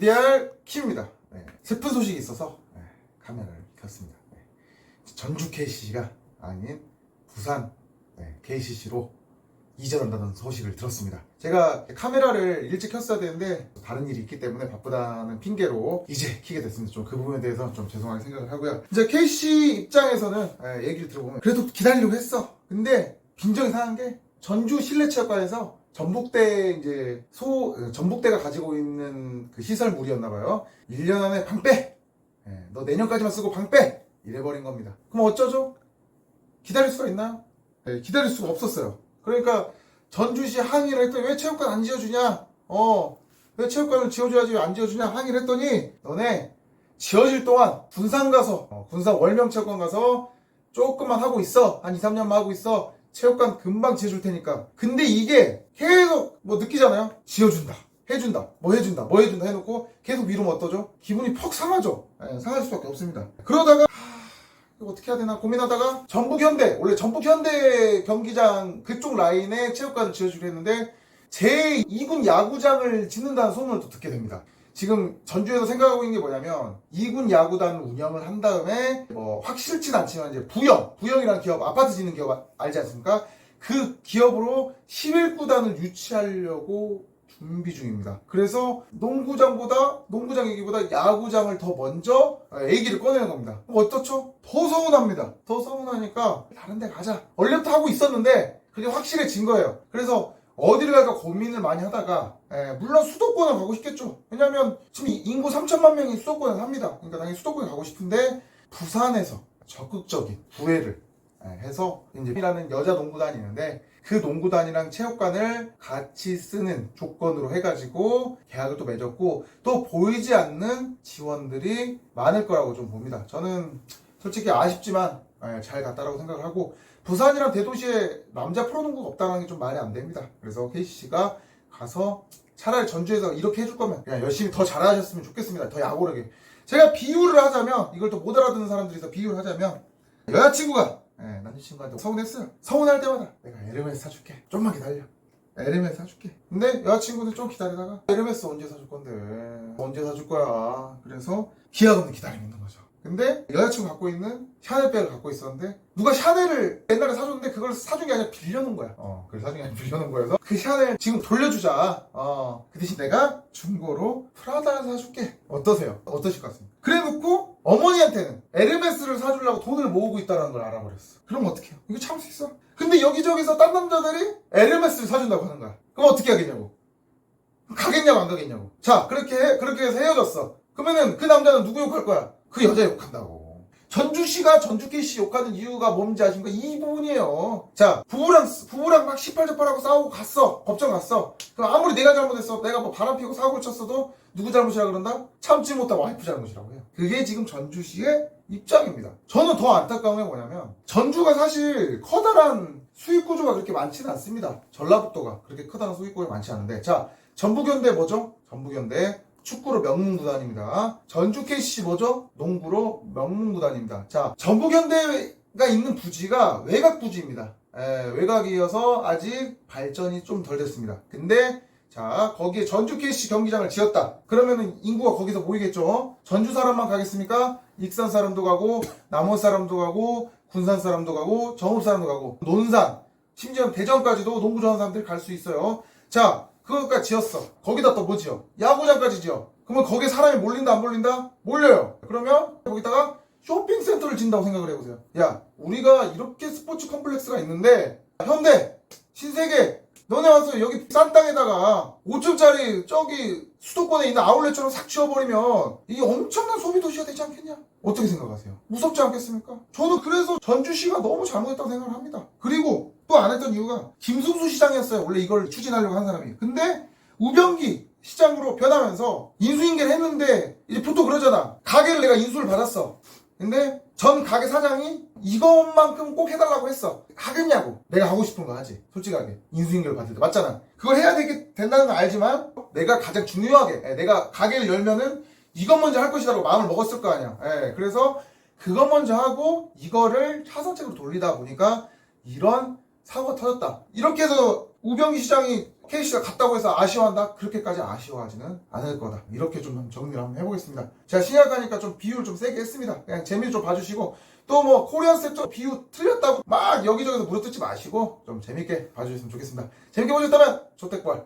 기대할 킴입니다. 네, 슬픈 소식이 있어서 네, 카메라를 켰습니다. 네. 전주 KCC가 아닌 부산 네, KCC로 이전한다는 소식을 들었습니다. 제가 카메라를 일찍 켰어야 되는데 다른 일이 있기 때문에 바쁘다는 핑계로 이제 키게 됐습니다. 좀 그 부분에 대해서 좀 죄송하게 생각을 하고요. 이제 KC 입장에서는 예, 얘기를 들어보면 그래도 기다리려고 했어. 근데 빈정이 상한 게 전주 실내 체육관에서 전북대 이제 소 어, 전북대가 가지고 있는 그 시설물이었나 봐요. 1년 안에 방 빼. 예, 너 내년까지만 쓰고 방 빼. 이래버린 겁니다. 그럼 어쩌죠? 기다릴 수가 있나요? 네, 기다릴 수가 없었어요. 그러니까 전주시 항의를 했더니 왜 체육관 안 지어주냐? 어, 왜 체육관을 지어줘야지 왜 안 지어주냐? 항의를 했더니 너네 지어질 동안 군산 가서 어, 군산 월명체육관 가서 조금만 하고 있어. 한 2, 3년만 하고 있어. 체육관 금방 지어줄 테니까. 근데 이게 계속 뭐 느끼잖아요. 지어준다. 해준다. 뭐 해준다. 뭐 해준다 해놓고 계속 미루면 어떠죠? 기분이 퍽 상하죠. 예, 상할 수밖에 없습니다. 그러다가 어떻게 해야 되나 고민하다가 전북현대 원래 전북현대 경기장 그쪽 라인에 체육관을 지어주기로 했는데 제 2군 야구장을 짓는다는 소문을 또 듣게 됩니다. 지금 전주에서 생각하고 있는 게 뭐냐면 2군 야구단 운영을 한 다음에 뭐 확실진 않지만 이제 부영 부영이라는 기업 아파트 짓는 기업 아- 알지 않습니까? 그 기업으로 11구단을 유치하려고 준비 중입니다. 그래서 농구장보다 농구장 얘기보다 야구장을 더 먼저 아, 얘기를 꺼내는 겁니다. 어떻죠? 더 서운합니다. 더 서운하니까 다른 데 가자. 원래부터 하고 있었는데 그게 확실해진 거예요. 그래서 어디를 갈까 고민을 많이 하다가 예, 물론 수도권을 가고 싶겠죠. 왜냐면 지금 이 인구 3천만 명이 수도권에 삽니다. 그러니까 당연히 수도권에 가고 싶은데 부산에서 적극적인 구애를 예, 해서 이제 이라는 여자 농구단이 있는데 그 농구단이랑 체육관을 같이 쓰는 조건으로 해가지고 계약을 또 맺었고 또 보이지 않는 지원들이 많을 거라고 좀 봅니다. 저는 솔직히 아쉽지만 예, 잘 갔다라고 생각을 하고 부산이랑 대도시에 남자 프로농구가 없다는 게 좀 말이 안 됩니다. 그래서 KCC가 가서 차라리 전주에서 이렇게 해줄 거면 그냥 열심히 더 잘하셨으면 좋겠습니다. 더 야구르게. 제가 비유를 하자면 이걸 또 못 알아듣는 사람들이 있어 비유를 하자면 여자친구가 예, 남자친구한테 서운했어요. 서운할 때마다 내가 에르메스 사줄게. 좀만 기다려. 에르메스 사줄게. 근데 여자친구는 좀 기다리다가 에르메스 언제 사줄 건데? 언제 사줄 거야? 그래서 기약 없는 기다리고 있는 거죠. 근데 여자친구 갖고 있는 샤넬백을 갖고 있었는데 누가 샤넬을 옛날에 사줬는데 그걸 사준 게 아니라 빌려놓은 거야. 어, 그걸 사준 게 아니라 빌려놓은 거여서 그 샤넬 지금 돌려주자. 어, 그 대신 내가 중고로 프라다를 사줄게. 어떠세요? 어떠실 것 같습니까? 그래 놓고 어머니한테는 에르메스를 사주려고 돈을 모으고 있다는 걸 알아버렸어. 그럼 어떡해요? 이거 참을 수 있어? 근데 여기저기서 딴 남자들이 에르메스를 사준다고 하는 거야. 그럼 어떻게 하겠냐고. 가겠냐고 안 가겠냐고. 자 그렇게 해, 그렇게 해서 헤어졌어. 그러면은 그 남자는 누구 욕할 거야? 그 여자 욕한다고. 전주시가 전주KC 욕하는 이유가 뭔지 아십니까? 이 부분이에요. 자, 부부랑, 부부랑 막 18접하라고 싸우고 갔어. 법정 갔어. 그럼 아무리 내가 잘못했어. 내가 뭐 바람 피고 사고를 쳤어도 누구 잘못이라 그런다? 참지 못한 와이프 잘못이라고 해요. 그게 지금 전주시의 입장입니다. 저는 더 안타까운 게 뭐냐면, 전주가 사실 커다란 수익 구조가 그렇게 많지는 않습니다. 전라북도가 그렇게 커다란 수익 구조가 많지 않은데. 자, 전북현대 뭐죠? 전북현대 축구로 명문구단입니다. 전주 KC 뭐죠? 농구로 명문구단입니다. 자, 전북현대가 있는 부지가 외곽 부지입니다. 에, 외곽이어서 아직 발전이 좀 덜 됐습니다. 근데 자, 거기에 전주 KC 경기장을 지었다. 그러면은 인구가 거기서 모이겠죠? 전주 사람만 가겠습니까? 익산 사람도 가고, 남원 사람도 가고, 군산 사람도 가고, 정읍 사람도 가고, 논산, 심지어 대전까지도 농구 좋아하는 사람들이 갈 수 있어요. 자, 그거까지 지었어. 거기다 또 뭐 지어? 야구장까지 지어. 그러면 거기에 사람이 몰린다 안 몰린다? 몰려요. 그러면 거기다가 쇼핑센터를 진다고 생각을 해보세요. 야, 우리가 이렇게 스포츠 컴플렉스가 있는데 현대, 신세계, 너네 와서 여기 싼 땅에다가 5층짜리 저기 수도권에 있는 아울렛처럼 싹 지어버리면 이게 엄청난 소비 도시가 되지 않겠냐? 어떻게 생각하세요? 무섭지 않겠습니까? 저는 그래서 전주시가 너무 잘못했다고 생각을 합니다. 그리고 또 안 했던 이유가 김승수 시장이었어요. 원래 이걸 추진하려고 한 사람이. 근데 우병기 시장으로 변하면서 인수인계를 했는데 이제 보통 그러잖아. 가게를 내가 인수를 받았어. 근데 전 가게 사장이 이것만큼 꼭 해달라고 했어. 하겠냐고. 내가 하고 싶은 거 하지. 솔직하게. 인수인계를 받을 때. 맞잖아. 그걸 해야 되게 된다는 건 알지만 내가 가장 중요하게 예, 내가 가게를 열면은 이것 먼저 할 것이라고 마음을 먹었을 거 아니야. 예, 그래서 그것 먼저 하고 이거를 차선책으로 돌리다 보니까 이런 사고가 터졌다. 이렇게 해서 우병기 시장이 KC가 갔다고 해서 아쉬워한다? 그렇게까지 아쉬워하지는 않을 거다. 이렇게 좀 정리를 한번 해보겠습니다. 제가 신약하니까 좀 비유를 좀 세게 했습니다. 그냥 재미를 좀 봐주시고 또 뭐 코리안 스텝 비유 틀렸다고 막 여기저기서 물어뜯지 마시고 좀 재밌게 봐주셨으면 좋겠습니다. 재밌게 보셨다면 조택벌